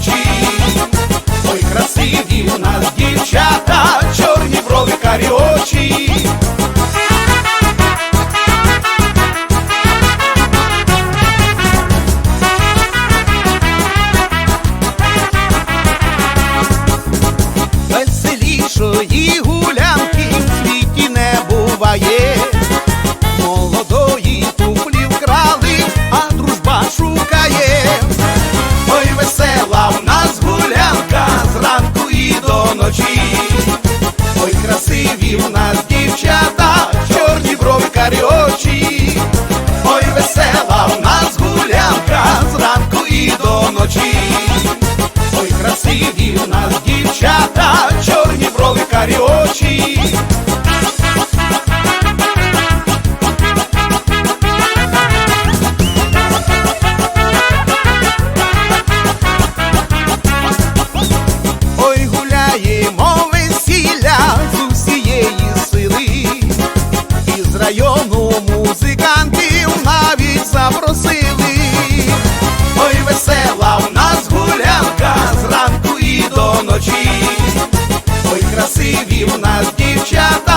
очі, ой, красиві у нас дівчата, чорні брови карі очі. Веселішої гулянки в світі не буває. красиві у нас дівчата.